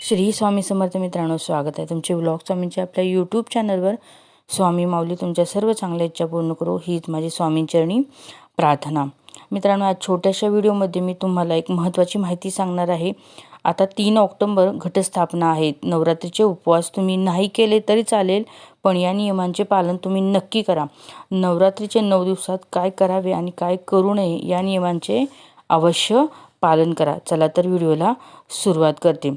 श्री स्वामी समर्थ मित्रांनो स्वागत आहे तुमचे व्लॉग स्वामींचे आपल्या यूट्यूब चॅनलवर स्वामी माऊली तुमच्या सर्व चांगल्या इच्छा पूर्ण करू. हीच माझी स्वामींचरणी प्रार्थना. मित्रांनो आज छोट्याशा व्हिडिओमध्ये मी तुम्हाला एक महत्त्वाची माहिती सांगणार आहे. आता तीन ऑक्टोंबर घटस्थापना आहे नवरात्रीचे उपवास तुम्ही नाही केले तरी चालेल पण या नियमांचे पालन तुम्ही नक्की करा. नवरात्रीचे नऊ दिवसात काय करावे आणि काय करू नये या नियमांचे अवश्य पालन करा. चला तर व्हिडिओला सुरुवात करते.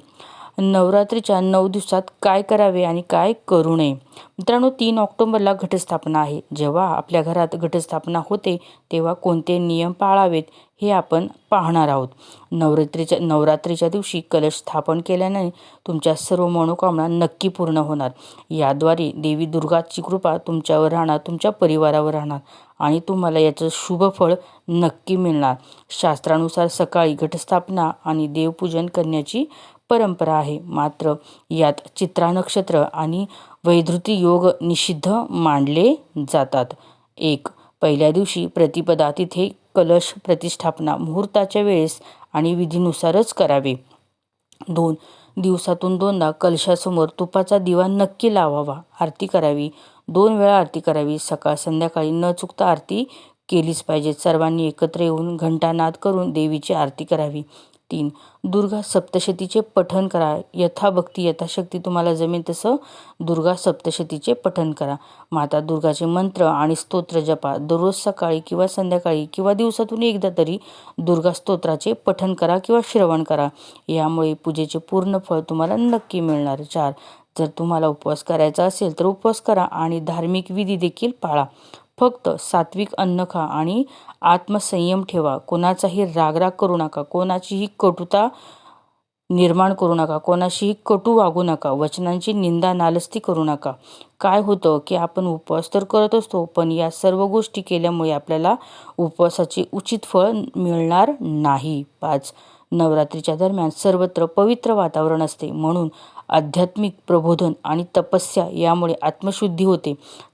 नवरात्रीच्या नऊ दिवसात काय करावे आणि काय करू नये? मित्रांनो तीन ऑक्टोंबरला घटस्थापना आहे. जेव्हा आपल्या घरात घटस्थापना होते तेव्हा कोणते नियम पाळावेत हे आपण पाहणार आहोत. नवरात्रीच्या नवरात्रीच्या दिवशी कलश स्थापन केल्याने तुमच्या सर्व मनोकामना नक्की पूर्ण होणार. याद्वारे देवी दुर्गाची कृपा तुमच्यावर राहणार तुमच्या परिवारावर राहणार आणि तुम्हाला याचं शुभ फळ नक्की मिळणार. शास्त्रानुसार सकाळी घटस्थापना आणि देवपूजन करण्याची परंपरा आहे. मात्र यात चित्रा नक्षत्र आणि वैधृती योग निषिद्ध मानले जातात. एक पहिल्या दिवशी प्रतिपदा तिथे कलश प्रतिष्ठापना मुहूर्ताच्या वेळेस आणि विधीनुसारच करावे. दोन दिवसातून दोनदा कलशासमोर तुपाचा दिवा नक्की लावावा. आरती करावी. दोन वेळा आरती करावी. सकाळ संध्याकाळी न चुकता आरती केलीच पाहिजे. सर्वांनी एकत्र येऊन घंटानाद करून देवीची आरती करावी. तीन. दुर्गा सप्तशतीचे पठण करा. यथाभक्ती यथाशक्ती तुम्हाला जमेल तसं दुर्गा सप्तशतीचे पठण करा. माता दुर्गाचे मंत्र आणि स्तोत्र जपा. दररोज सकाळी किंवा संध्याकाळी किंवा दिवसातून एकदा तरी दुर्गा स्तोत्राचे पठण करा किंवा श्रवण करा. यामुळे पूजेचे पूर्ण फळ तुम्हाला नक्की मिळणार. चार. जर तुम्हाला उपवास करायचा असेल तर उपवास करा आणि धार्मिक विधी देखील पाळा. फक्त सात्विक अन्न खा आणि आत्मसंयम ठेवा. कोणाचाही रागराग करू नका. कोणाचीही कटुता निर्माण करू नका. कोणाशीही कटू वागू नका. वचनांची निंदा नालस्ती करू नका. काय होतं की आपण उपवास तर करत असतो पण या सर्व गोष्टी केल्यामुळे आपल्याला उपवासाचे उचित फळ मिळणार नाही. पाच. नवरात्रीच्या दरम्यान सर्वत्र पवित्र वातावरण असते. म्हणून आध्यात्मिक प्रबोधन आणि तपस्या यामुळे आत्मशुद्धी होते.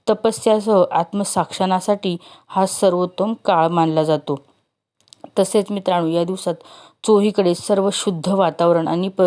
तपस्यासह आत्मसाक्षणासाठी हा सर्वोत्तम काळ मानला जातो. तसेच मित्रांनो या दिवसात चोहीकडे सर्व शुद्ध वातावरण आणि प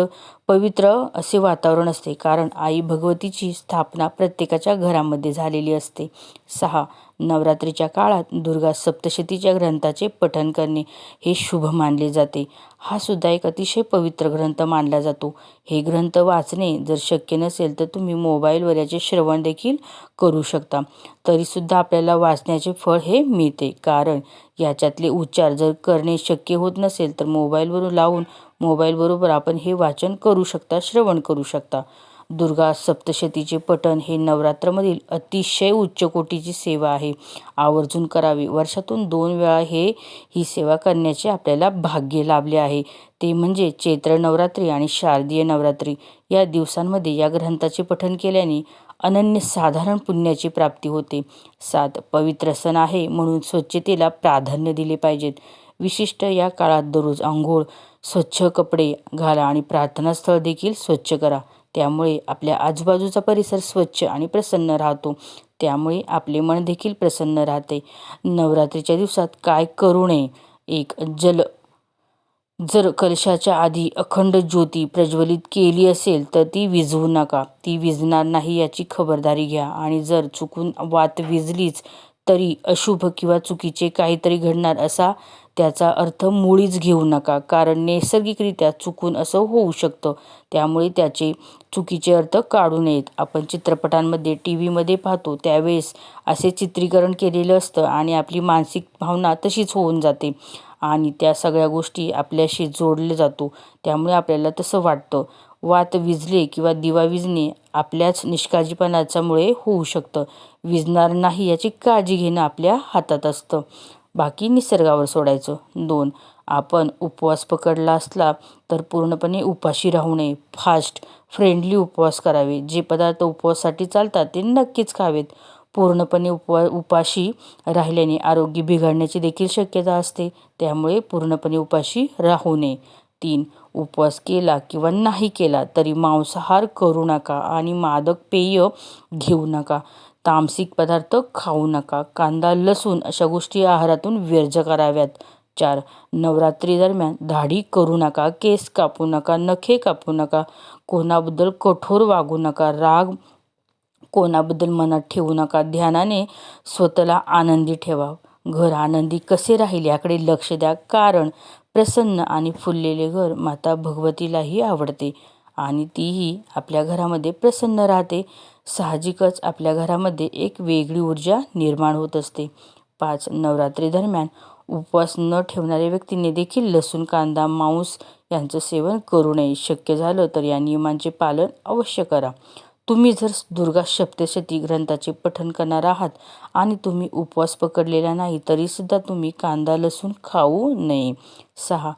पवित्र असे वातावरण असते. कारण आई भगवतीची स्थापना प्रत्येकाच्या घरामध्ये झालेली असते. सहा नवरात्रीच्या काळात दुर्गा सप्तशतीच्या ग्रंथाचे पठन करणे हे शुभ मानले जाते. हा सुद्धा एक अतिशय पवित्र ग्रंथ मानला जातो. हे ग्रंथ वाचणे जर शक्य नसेल तर तुम्ही मोबाईलवर याचे श्रवण देखील करू शकता. तरीसुद्धा आपल्याला वाचण्याचे फळ हे मिळते. कारण याच्यातले उच्चार जर करणे शक्य होत नसेल तर मोबाईलवरून लावून मोबाईलबरोबर आपण हे वाचन करू शकता श्रवण करू शकता. दुर्गा सप्तशतीचे पठण हे नवरात्रमधील अतिशय उच्च कोटीची सेवा आहे. आवर्जून करावी. वर्षातून दोन वेळा हे ही सेवा करण्याचे आपल्याला भाग्य लाभले आहे. ते म्हणजे चैत्र नवरात्री आणि शारदीय नवरात्री. या दिवसांमध्ये या ग्रंथाचे पठण केल्याने अनन्यसाधारण पुण्याची प्राप्ती होते. सात पवित्र सण आहे म्हणून स्वच्छतेला प्राधान्य दिले पाहिजेत. विशिष्ट या काळात दररोज आंघोळ स्वच्छ कपडे घाला आणि प्रार्थनास्थळ देखील स्वच्छ करा. त्यामुळे आपल्या आजूबाजूचा परिसर स्वच्छ आणि प्रसन्न राहतो. त्यामुळे आपले मन देखील प्रसन्न राहते. नवरात्रीच्या दिवसात काय करू नये? एक जल जर कलशाच्या आधी अखंड ज्योती प्रज्वलित केली असेल तर ती विझवू नका. ती विझणार नाही याची खबरदारी घ्या. आणि जर चुकून वात विजलीच तरी अशुभ किंवा चुकीचे काहीतरी घडणार असा त्याचा अर्थ मुळीच घेऊ नका कारण नैसर्गिकरित्या चुकून असं होऊ शकतं. त्यामुळे त्याचे चुकीचे अर्थ काढू नयेत. आपण चित्रपटांमध्ये टी व्हीमध्ये पाहतो त्यावेळेस असे चित्रीकरण केलेलं असतं आणि आपली मानसिक भावना तशीच होऊन जाते आणि त्या सगळ्या गोष्टी आपल्याशी जोडले जातो. त्यामुळे आपल्याला तसं वाटतं. वात विजले किंवा दिवा विजणे आपल्याच निष्काळजीपणाच्यामुळे होऊ शकतं. विजणार नाही याची काळजी घेणं आपल्या हातात असतं. बाकी निसर्गावर सोडायचं. दोन आपण उपवास पकडला असला तर पूर्णपणे उपाशी राहू नये. फास्ट फ्रेंडली उपवास करावे. जे पदार्थ उपवासासाठी चालतात ते नक्कीच खावेत. पूर्णपणे उपवा उपाशी राहिल्याने आरोग्य बिघडण्याची देखील शक्यता असते. त्यामुळे पूर्णपणे उपाशी राहू नये. तीन उपवास केला किंवा नाही केला तरी मांसाहार करू नका आणि मादक पेय घेऊ नका. तामसिक पदार्थ खाऊ नका. कांदा लसूण अशा गोष्टी आहारातून वर्ज कराव्यात. चार नवरात्री दरम्यान दाढी करू नका. केस कापू नका. नखे कापू नका. कोणाबद्दल कठोर वागू नका. राग कोणाबद्दल मनात ठेवू नका. ध्यानाने स्वतःला आनंदी ठेवा. घर आनंदी कसे राहील याकडे लक्ष द्या. कारण प्रसन्न आणि फुललेले घर माता भगवतीलाही आवडते आणि तीही आपल्या घरामध्ये प्रसन्न राहते. साहजिकच आपल्या घरामध्ये एक वेगळी ऊर्जा निर्माण होत असते. पाच नवरात्री दरम्यान उपवास न ठेवणाऱ्या व्यक्तीने देखील लसूण कांदा मांस यांचं सेवन करू नये. शक्य झालं तर या नियमांचे पालन अवश्य करा. तुम्ही जर दुर्गा सप्तशती ग्रंथाचे पठण करणार आहात आणि तुम्ही उपवास पकडलेला नाही तरीसुद्धा तुम्ही कांदा लसूण खाऊ नये. सहा.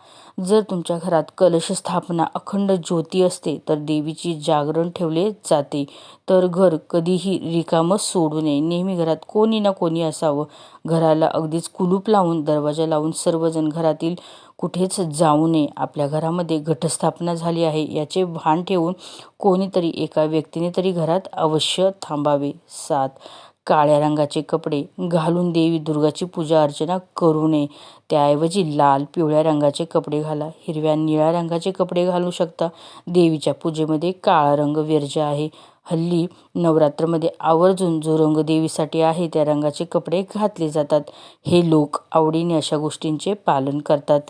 जर तुमच्या घरात कलश स्थापना अखंड ज्योती असते तर देवीची जागरण ठेवले जाते. तर घर कधीही रिकामं सोडू नये. नेहमी घरात कोणी ना कोणी असावं. घराला अगदीच कुलूप लावून दरवाजा लावून सर्वजण घरातील कुठेच जाऊ नये. आपल्या घरामध्ये घटस्थापना झाली आहे याचे भान ठेवून कोणीतरी एका व्यक्तीने तरी घरात अवश्य थांबावे. सात. काळ्या रंगाचे कपडे घालून देवी दुर्गाची पूजा अर्चना करू नये. त्याऐवजी लाल पिवळ्या रंगाचे कपडे घाला. हिरव्या निळ्या रंगाचे कपडे घालू शकता. देवीच्या पूजेमध्ये काळा रंग वर्ज आहे. हल्ली नवरात्रमध्ये आवर्जून जो रंग देवीसाठी आहे त्या रंगाचे कपडे घातले जातात. हे लोक आवडीने अशा गोष्टींचे पालन करतात.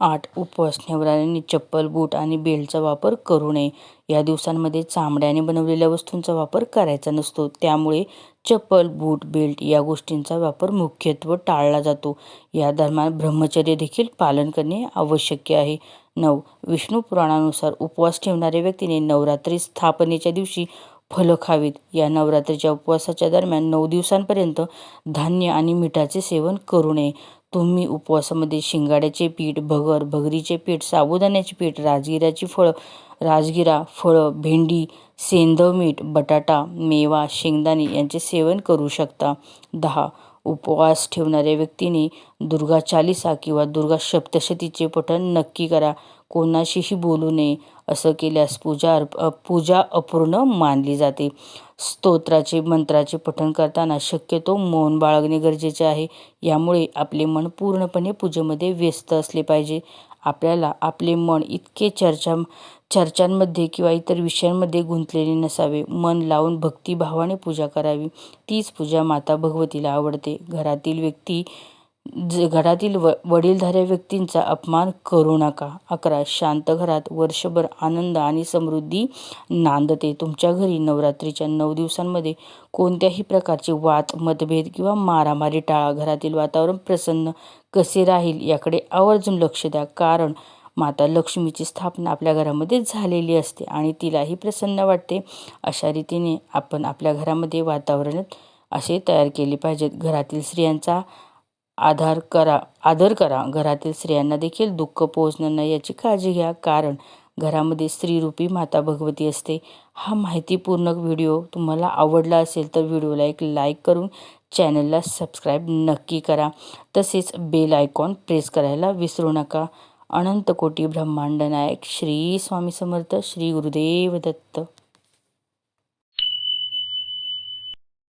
आठ उपवास ठेवणाऱ्यांनी चप्पल बूट आणि बेल्टचा वापर करू नये. या दिवसांमध्ये चामड्याने बनवलेल्या वस्तूंचा वापर करायचा नसतो. त्यामुळे चप्पल बूट बेल्ट या गोष्टींचा वापर मुख्यत्व टाळला जातो. या दरम्यान ब्रह्मचर्य देखील पालन करणे आवश्यक आहे. नऊ विष्णू पुराणानुसार उपवास ठेवणाऱ्या व्यक्तीने नवरात्री स्थापनेच्या दिवशी फलं खावीत. या नवरात्रीच्या उपवासाच्या दरम्यान नऊ दिवसांपर्यंत धान्य आणि मिठाचे सेवन करू नये. तुम्ही उपवासामध्ये शिंगाड्याचे पीठ भगर भगरीचे पीठ साबुदाण्याचे पीठ राजगिराची फळं राजगिरा फळं भेंडी सेंधव मीठ बटाटा मेवा शेंगदाणे यांचे सेवन करू शकता. दहा. उपवास ठेवणाऱ्या व्यक्तीने दुर्गा चालिसा किंवा दुर्गा सप्तशतीचे पठण नक्की करा. कोणाशीही बोलू नये असं केल्यास पूजा अर्प पूजा अपूर्ण मानली जाते. स्तोत्राचे मंत्राचे पठण करताना शक्यतो मौन बाळगणे गरजेचे आहे. यामुळे आपले मन पूर्णपणे पूजेमध्ये व्यस्त असले पाहिजे. आपल्याला आपले मन इतके चर्चा चर्चांमध्ये किंवा इतर विषयांमध्ये गुंतलेले नसावे. मन लावून भक्तिभावाने पूजा करावी. तीच पूजा माता भगवतीला आवडते. घरातील व्यक्ती ज घरातील व वडीलधाऱ्या व्यक्तींचा अपमान करू नका. अकरा शांत घरात वर्षभर आनंद आणि समृद्धी नांदते. तुमच्या घरी नवरात्रीच्या नऊ दिवसांमध्ये कोणत्याही प्रकारचे वाद मतभेद किंवा मारामारी टाळा. घरातील वातावरण प्रसन्न कसे राहील याकडे आवर्जून लक्ष द्या. कारण माता लक्ष्मीची स्थापना आपल्या घरामध्ये झालेली असते आणि तिलाही प्रसन्न वाटते. अशा रीतीने आपण आपल्या घरामध्ये वातावरण असे तयार केले पाहिजेत. घरातील स्त्रियांचा आधार करा आदर करा. घरातील स्त्रियांना देखील दुःख पोहोचणार नाही याची काळजी घ्या. कारण घरामध्ये स्त्रीरूपी माता भगवती असते. हा माहितीपूर्ण व्हिडिओ तुम्हाला आवडला असेल तर व्हिडिओला एक लाईक करून चॅनलला सबस्क्राईब नक्की करा. तसेच बेल आयकॉन प्रेस करायला विसरू नका. अनंतकोटी ब्रह्मांड नायक श्री स्वामी समर्थ श्री गुरुदेव दत्त.